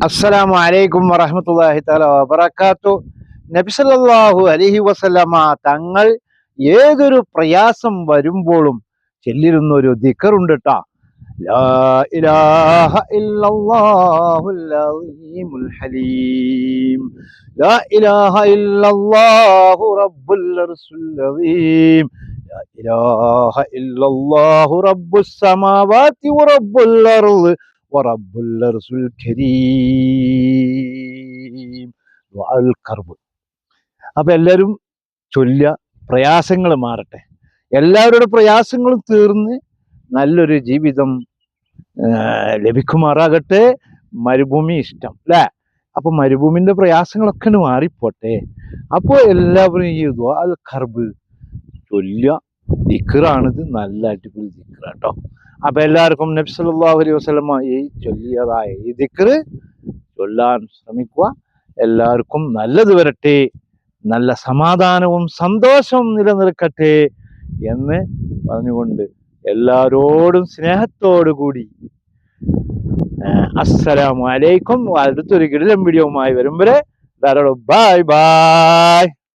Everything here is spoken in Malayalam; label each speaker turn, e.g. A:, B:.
A: അസ്സലാമു അലൈക്കും വറഹമത്തല്ലാഹി തആല വബർക്കാത്തു നബിസല്ലാഹു അലഹി വസല്ലമ തങ്ങൾ ഏതൊരു പ്രയാസം വരുമ്പോഴും ചെല്ലിരുന്ന ഒരു ദിക്കറുണ്ട് ട്ടാ. ലാ ഇലാഹ ഇല്ലല്ലാഹുൽ അലീമുൽ ഹലീം. ലാ ഇലാഹ ഇല്ലല്ലാഹു റബ്ബുൽ വറബ്ബുൽ അർശിൽ കരീം ദുആഉൽ കർബ്. അപ്പൊ എല്ലാവരും ചൊല്ലുക പ്രയാസങ്ങൾ മാറട്ടെ. എല്ലാവരുടെ പ്രയാസങ്ങളും തീർന്ന് നല്ലൊരു ജീവിതം ലഭിക്കുമാറാകട്ടെ. മരുഭൂമി ഇഷ്ടം അല്ലേ അപ്പൊ മരുഭൂമിന്റെ പ്രയാസങ്ങളൊക്കെ മാറിപ്പോട്ടെ. അപ്പോൾ എല്ലാവരും ഈ ദുആഉൽ കർബ് ചൊല്ലുക ദിക്റാണിത് നല്ല അടിപൊളി ദിക്റ കേട്ടോ അപ്പൊ എല്ലാവർക്കും നബി സല്ലല്ലാഹു അലൈഹി വസല്ലമ ഈ ചൊല്ലിയതായ ഈ ദിക്റ് ചൊല്ലാൻ ശ്രമിക്കുക. എല്ലാവർക്കും നല്ലത് വരട്ടെ. നല്ല സമാധാനവും സന്തോഷവും നിലനിൽക്കട്ടെ എന്ന് പറഞ്ഞുകൊണ്ട് എല്ലാവരോടും സ്നേഹത്തോടു കൂടി അസ്സലാമു അലൈക്കും. അടുത്തൊരു കിടിലം വീഡിയോവുമായി വരും വരെ ധാരാളം. Bye bye